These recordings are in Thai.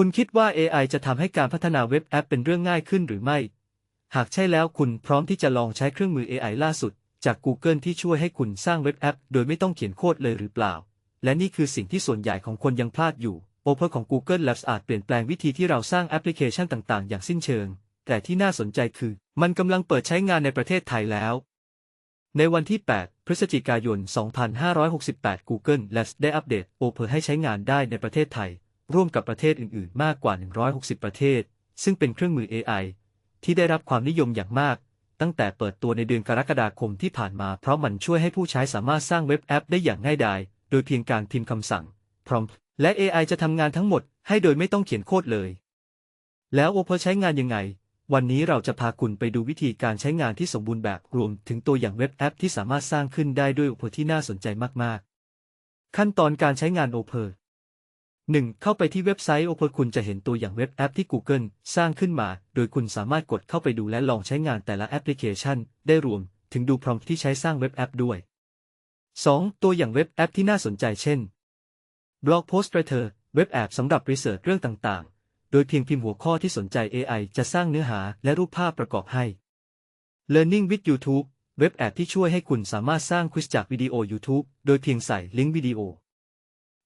คุณคิดว่า AI จะทำให้การพัฒนาเว็บแอปเป็นเรื่องง่ายขึ้นหรือไม่ หากใช่แล้วคุณพร้อมที่จะลองใช้เครื่องมือ AI ล่าสุด จาก Google ที่ช่วยให้คุณสร้างเว็บแอป โดยไม่ต้องเขียนโค้ดเลยหรือเปล่า และนี่คือสิ่งที่ส่วนใหญ่ของคนยังพลาดอยู่ Open ของ Google Labs อาจเปลี่ยนแปลงวิธีที่เราสร้างแอปพลิเคชันต่าง ๆ อย่างสิ้นเชิง แต่ที่น่าสนใจคือ มันกำลังเปิดใช้งานในประเทศไทยแล้วในวันที่ 8 พฤศจิกายน 2568 Google Labs ได้อัปเดต Open ให้ใช้งานได้ในประเทศไทย ร่วมกับประเทศอื่น ๆ มากกว่า 160 ประเทศ ซึ่งเป็นเครื่องมือ AI ที่ได้รับความนิยมอย่างมาก ตั้งแต่เปิดตัวในเดือนกรกฎาคมที่ผ่านมา เพราะมันช่วยให้ผู้ใช้สามารถสร้างเว็บแอปได้อย่างง่ายดาย โดยเพียงการพิมพ์คำสั่ง prompt และ AI จะทำงานทั้งหมดให้โดยไม่ต้องเขียนโค้ดเลย แล้ว Open ใช้งานยังไง วันนี้เราจะพาคุณไปดูวิธีการใช้งานที่สมบูรณ์แบบรวม ถึงตัวอย่างเว็บแอปที่สามารถสร้างขึ้นได้ด้วย Open ที่น่าสนใจมาก ๆ ขั้นตอนการใช้งาน Open 1. เข้าไปที่เว็บไซต์ Open คุณจะเห็นตัวอย่างเว็บแอปที่ Google สร้างขึ้นมา โดยคุณสามารถกดเข้าไปดูและลองใช้งานแต่ละแอปพลิเคชัน ได้รวม ถึงดูพรอมที่ใช้สร้างเว็บแอปด้วย 2. ตัวอย่างเว็บแอปที่น่าสนใจเช่น Blog Post Writer เว็บแอปสำหรับรีเสิร์ชเรื่องต่างๆ โดยเพียงพิมพ์หัวข้อที่สนใจ AI จะสร้างเนื้อหาและรูปภาพประกอบให้ Learning with YouTube เว็บแอปที่ช่วยให้คุณสามารถสร้างควิสจากวิดีโอ YouTube โดยเพียงใส่ลิงก์วิดีโอ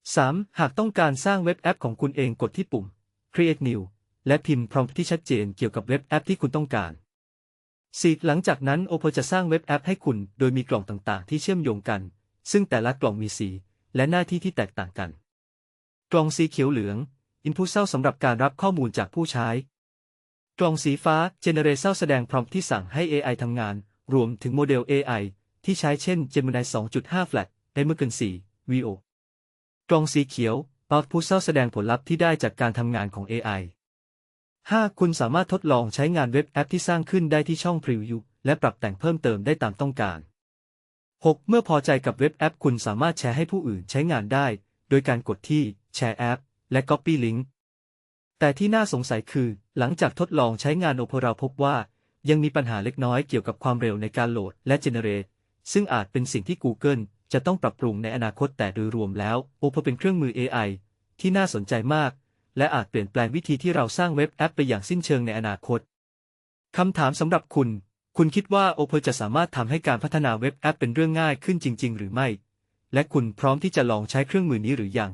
3. หากต้องการสร้างเว็บแอปของคุณเองกดที่ปุ่ม Create New และพิมพ์พรอมที่ชัดเจนเกี่ยวกับเว็บแอปที่คุณต้องการ 4. หลังจากนั้น Oppo จะสร้างเว็บแอปให้คุณโดยมีกล่องต่างๆ ที่เชื่อมโยงกัน ซึ่งแต่ละกล่องมีสี และหน้าที่ที่แตกต่างกัน กล่องสีเขียวเหลือง Input Cell สำหรับการรับข้อมูลจากผู้ใช้ กล่องสีฟ้า Generate Cell แสดงพรอมที่สั่งให้ AI ทำงาน รวมถึงโมเดล AI ที่ใช้เช่น Gemini 2.5 Flat ได้เมื่อกัน4 VO กล่องสีเขียว Output Cell แสดงผลลัพธ์ที่ได้จากการทำงานของ AI 5. คุณสามารถทดลองใช้งานเว็บแอปที่สร้างขึ้นได้ที่ช่อง Preview และปรับแต่งเพิ่มเติมได้ตามต้องการ 6. เมื่อพอใจกับเว็บแอป คุณสามารถแชร์ให้ผู้อื่นใช้งานได้ โดยการกดที่แชร์แอป และ Copy Link แต่ที่น่าสงสัยคือ หลังจากทดลองใช้งาน Oppo เราพบว่า ยังมีปัญหาเล็กน้อยเกี่ยวกับความเร็วในการโหลดและ Generate ซึ่งอาจเป็นสิ่งที่ Google จะต้องปรับปรุงในอนาคตแต่โดยรวมแล้ว Oppo เป็นเครื่องมือ AI ที่น่าสนใจมาก และอาจเปลี่ยนแปลงวิธีที่เราสร้างเว็บแอปไปอย่างสิ้นเชิงในอนาคตคำถามสำหรับคุณ คุณคิดว่า Oppo จะสามารถทำให้การพัฒนาเว็บแอปเป็นเรื่องง่ายขึ้นจริง ๆ หรือไม่ และคุณพร้อมที่จะลองใช้เครื่องมือนี้หรือยัง